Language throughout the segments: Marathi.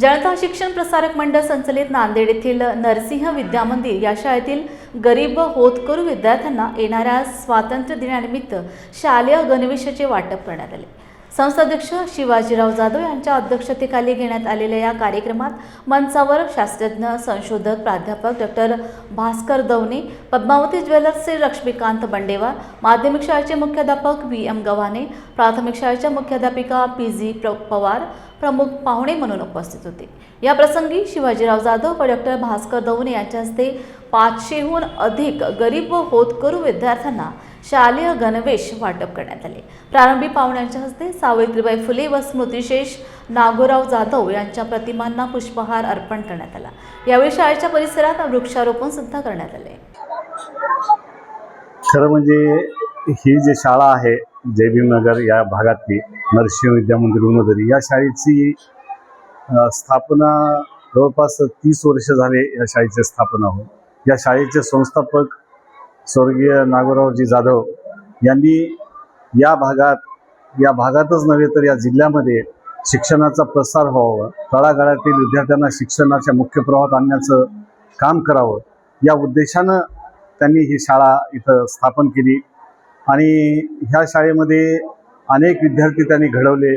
जनता शिक्षण प्रसारक मंडळ संचलित नांदेड येथील नरसिंह विद्यामंदिर या शाळेतील गरीब व होतकरू विद्यार्थ्यांना येणाऱ्या स्वातंत्र्य दिनानिमित्त शालेय गणवेशाचे वाटप करण्यात आले. संस्थाध्यक्ष शिवाजीराव जाधव यांच्या अध्यक्षतेखाली घेण्यात आलेल्या या कार्यक्रमात मंचावर शास्त्रज्ञ संशोधक प्राध्यापक डॉक्टर भास्कर दवने पद्मावती ज्वेलर्सचे लक्ष्मीकांत बंडेवार माध्यमिक शाळेचे मुख्याध्यापक व्ही एम गव्हाणे प्राथमिक शाळेच्या मुख्याध्यापिका पी जी पवार प्रमुख पाहुणे म्हणून उपस्थित होते. या प्रसंगी शिवाजीराव जाधव व डॉक्टर भास्कर दवने यांच्या हस्ते पाचशेहून अधिक गरीब व होतकरू विद्यार्थ्यांना शालेय गणवेश वाटप करण्यात आले. प्रारंभी पाहुण्यांच्या हस्ते सावित्रीबाई फुले व स्मृतिशेष नागोराव जाधव यांच्या प्रतिमांना पुष्पहार अर्पण करण्यात आला. यावेळी शाळेच्या परिसरात वृक्षारोपण सुद्धा करण्यात आले. खरं म्हणजे ही जी शाळा आहे जयभीमनगर या भागातली नरसिंह विद्यामंदिर उमदरी या शाळेची स्थापना जवळपास तीस वर्ष झाले या शाळेची स्थापना होऊन. या शाळेचे संस्थापक स्वर्गीय नागोरावजी जाधव यांनी या भागात या भागातच नव्हे तर या जिल्ह्यामध्ये शिक्षणाचा प्रसार व्हावा. तळागाळातील विद्यार्थ्यांना शिक्षणाच्या मुख्य प्रवाहात आणण्याचं काम करावं. या उद्देशानं त्यांनी ही शाळा इथं स्थापन केली. आणि ह्या शाळेमध्ये अनेक विद्यार्थी त्यांनी घडवले.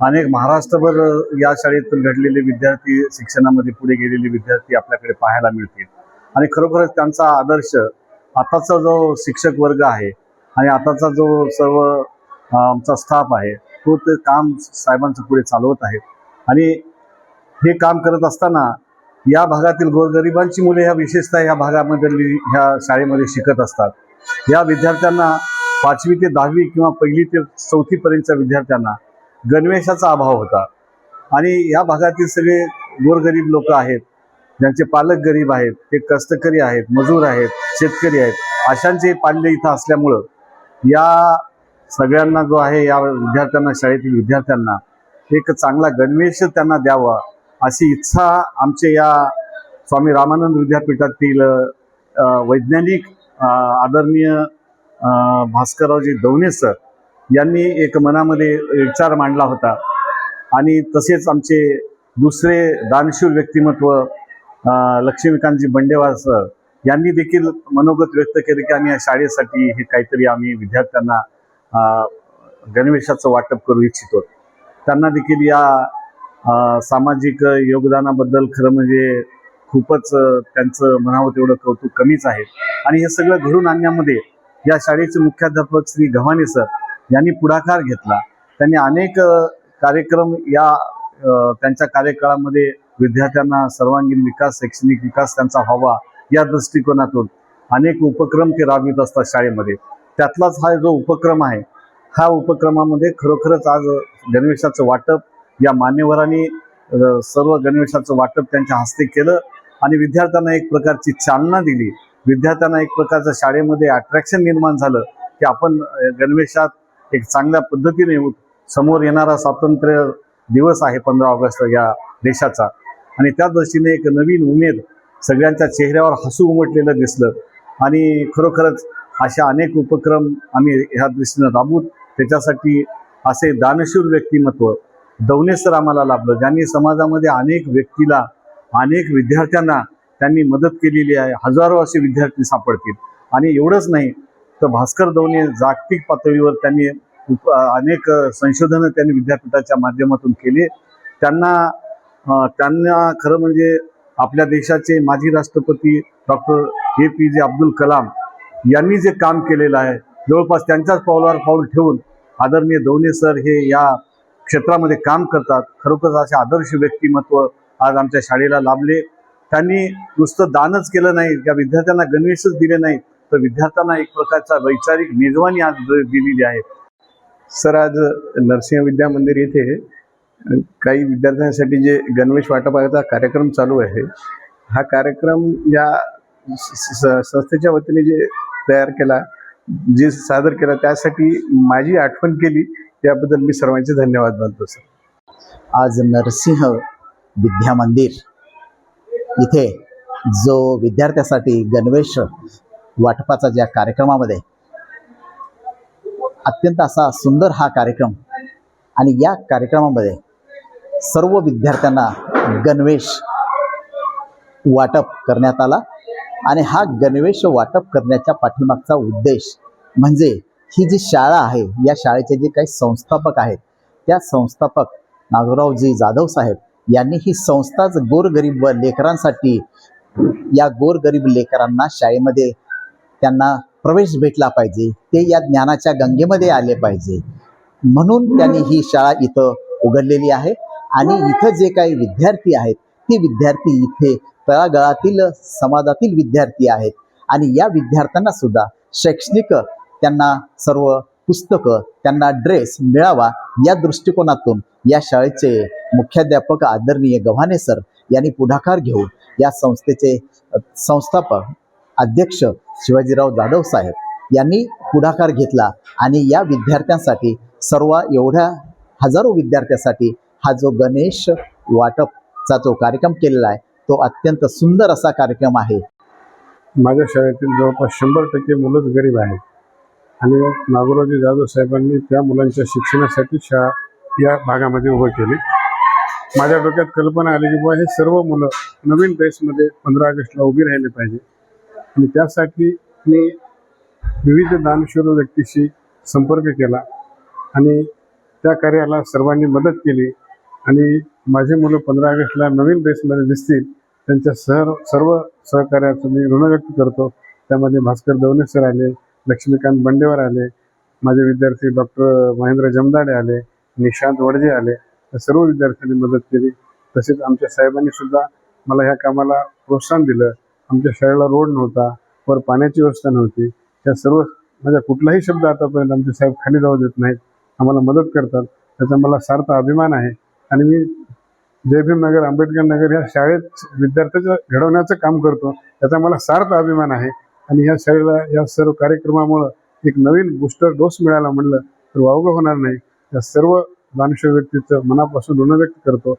अनेक महाराष्ट्रभर या शाळेतून घडलेले विद्यार्थी शिक्षणामध्ये पुढे गेलेले विद्यार्थी आपल्याकडे पाहायला मिळतील. आणि खरोखरच त्यांचा आदर्श आताचा जो शिक्षक वर्ग आहे आणि आताचा जो सर्व आमचा स्टाफ आहे तो ते काम साहेबांचं पुढे चालवत आहे. आणि हे काम करत असताना या भागातील गोरगरिबांची मुले ह्या विशेषतः ह्या भागामधली ह्या शाळेमध्ये शिकत असतात. या विद्यार्थ्यांना पाचवी ते दहावी किंवा पहिली ते चौथीपर्यंतच्या विद्यार्थ्यांना गणवेशाचा अभाव होता. आणि या भागातील सगळे गोरगरीब लोक आहेत ज्यांचे पालक गरीब आहेत ते कष्टकरी आहेत मजूर आहेत शेतकरी आहेत अशांचे पाल्य इथं असल्यामुळं या सगळ्यांना जो आहे या विद्यार्थ्यांना शाळेतील विद्यार्थ्यांना एक चांगला गणवेश त्यांना द्यावा अशी इच्छा आमचे या स्वामी रामानंद विद्यापीठातील वैज्ञानिक आदरणीय भास्करावजी भास्कररावजी दवणे सर यांनी एक मनामध्ये विचार मांडला होता. आणि तसेच आमचे दुसरे दानशूर व्यक्तिमत्व लक्ष्मीकांतजी बंडेवार सर यांनी देखील मनोगत व्यक्त केले की आम्ही या शाळेसाठी हे काहीतरी आम्ही विद्यार्थ्यांना गणवेशाचं वाटप करू इच्छितो. त्यांना देखील या सामाजिक योगदानाबद्दल खरं म्हणजे खूपच त्यांचं म्हणावं तेवढं कौतुक कमीच आहे. आणि हे सगळं घडून आणण्यामध्ये या शाळेचे मुख्याध्यापक श्री गव्हाणे सर यांनी पुढाकार घेतला. त्यांनी अनेक कार्यक्रम या त्यांच्या कार्यकाळामध्ये विद्यार्थ्यांना सर्वांगीण विकास शैक्षणिक विकास त्यांचा व्हावा या दृष्टिकोनातून अनेक उपक्रम ते राबवित असतात शाळेमध्ये. त्यातलाच हा जो उपक्रम आहे हा उपक्रमामध्ये खरोखरच आज गणवेशाचं वाटप या मान्यवरांनी सर्व गणवेशाचं वाटप त्यांच्या हस्ते केलं आणि विद्यार्थ्यांना एक प्रकारची चालना दिली. विद्यार्थ्यांना एक प्रकारचं शाळेमध्ये अट्रॅक्शन निर्माण झालं की आपण गणवेशात एक चांगल्या पद्धतीने समोर येणारा स्वातंत्र्य दिवस आहे पंधरा ऑगस्ट या देशाचा. आणि त्या दृष्टीने एक नवीन उमेद सगळ्यांच्या चेहऱ्यावर हसू उमटलेलं दिसलं. आणि खरोखरच अशा अनेक उपक्रम आम्ही ह्या दृष्टीनं राबवू त्याच्यासाठी असे दानशूर व्यक्तिमत्व दवणे सर आम्हाला लाभलं ज्यांनी समाजामध्ये अनेक व्यक्तीला अनेक विद्यार्थ्यांना त्यांनी मदत केलेली आहे. हजारो असे विद्यार्थी सापडतील. आणि एवढंच नाही तर भास्कर दवणे जागतिक पातळीवर त्यांनी उप अनेक संशोधनं त्यांनी विद्यापीठाच्या माध्यमातून केले. त्यांना त्यांना खरं म्हणजे आपल्या देशाचे माजी राष्ट्रपती डॉक्टर ए पी जे अब्दुल कलाम यांनी जे काम केलेलं आहे जवळपास त्यांच्याच पावलावर पाऊल ठेवून आदरणीय दवणे सर हे या क्षेत्रामध्ये काम करतात. खरोखर असे आदर्श व्यक्तिमत्व आज आमच्या शाळेला लाभले. त्यांनी नुसतं दानच केलं नाही त्या विद्यार्थ्यांना गणवेशच दिले नाही तर विद्यार्थ्यांना एक प्रकारचा वैचारिक मेजवानी आज द- दिलेली आहे. सर आज नरसिंह विद्या मंदिर येथे काही विद्यार्थ्यांसाठी जे गणवेश वाटपाचा कार्यक्रम चालू आहे हा कार्यक्रम या स- स- संस्थेच्या वतीने जे तयार केला जे सादर केला त्यासाठी माझी आठवण केली त्याबद्दल मी सर्वांचे धन्यवाद मानतो सर. आज नरसिंह विद्या मंदिर इथे जो विद्यार्थ्यासाठी गणवेश वाटपाचा ज्या कार्यक्रमामध्ये अत्यंत असा सुंदर हा कार्यक्रम आणि या कार्यक्रमामध्ये सर्व विद्यार्थ्यांना गणवेश वाटप करण्यात आला. आणि हा गणवेश वाटप करण्याच्या पाठीमागचा उद्देश म्हणजे ही जी शाळा आहे या शाळेचे जे काही संस्थापक आहेत त्या संस्थापक नागोरावजी जाधव साहेब यांनी ही संस्थाच गोरगरीब व लेकरांसाठी या गोरगरीब लेकरांना शाळेमध्ये त्यांना प्रवेश भेटला पाहिजे ते या ज्ञानाच्या गंगेमध्ये आले पाहिजे. म्हणून त्यांनी ही शाळा इथं उघडलेली आहे. आणि इथं जे काही विद्यार्थी आहेत ते विद्यार्थी इथे तळागाळातील समाजातील विद्यार्थी आहेत. आणि या विद्यार्थ्यांना सुद्धा शैक्षणिक त्यांना सर्व पुस्तकं त्यांना ड्रेस मिळावा या दृष्टिकोनातून या शाळेचे मुख्याध्यापक आदरणीय गव्हाणे सर यांनी पुढाकार घेऊन या संस्थेचे संस्थापक अध्यक्ष शिवाजीराव जाधव साहेब यांनी पुढाकार घेतला. आणि या विद्यार्थ्यांसाठी सर्व एवढ्या हजारो विद्यार्थ्यांसाठी हा जो गणेश वाटपचा जो कार्यक्रम केलेला आहे तो अत्यंत सुंदर असा कार्यक्रम आहे. माझ्या शाळेतील जवळपास शंभर टक्के मुलंच गरीब आहेत. आणि नागोराजी जाधव साहेबांनी त्या मुलांच्या शिक्षणासाठी शाळा या भागामध्ये उभं केली. माझ्या डोक्यात कल्पना आली की बुवा हे सर्व मुलं नवीन ड्रेसमध्ये पंधरा ऑगस्टला उभी राहिले पाहिजे. आणि त्यासाठी मी विविध दानशूर व्यक्तीशी संपर्क केला आणि त्या कार्याला सर्वांनी मदत केली. आणि माझी मुलं पंधरा ऑगस्टला नवीन ड्रेसमध्ये दिसतील त्यांच्या सर सर्व सहकार्याचं मी ऋण व्यक्त करतो. त्यामध्ये भास्कर दवणे सर आले लक्ष्मीकांत बंडेवर आले माझे विद्यार्थी डॉक्टर महेंद्र जमदाडे आले निशांत वडजे आले या सर्व विद्यार्थ्यांनी मदत केली. तसेच आमच्या साहेबांनी सुद्धा मला ह्या कामाला प्रोत्साहन दिलं. आमच्या शाळेला रोड नव्हता वर पाण्याची व्यवस्था नव्हती. या सर्व माझ्या कुठलाही शब्द आतापर्यंत आमचे साहेब खाली जाऊ देत नाहीत. आम्हाला मदत करतात. त्याचा मला सार्थ अभिमान आहे. आणि मी जे भीम नगर आंबेडकर नगर या शाळेत विद्यार्थ्याचं घडवण्याचं काम करतो त्याचा मला सार्थ अभिमान आहे. आणि ह्या शाळेला या सर्व कार्यक्रमामुळं एक नवीन बुस्टर डोस मिळाला म्हणलं तर वावगं होणार नाही. या सर्व दानशूर व्यक्तीचं मनापासून ऋण व्यक्त करतो.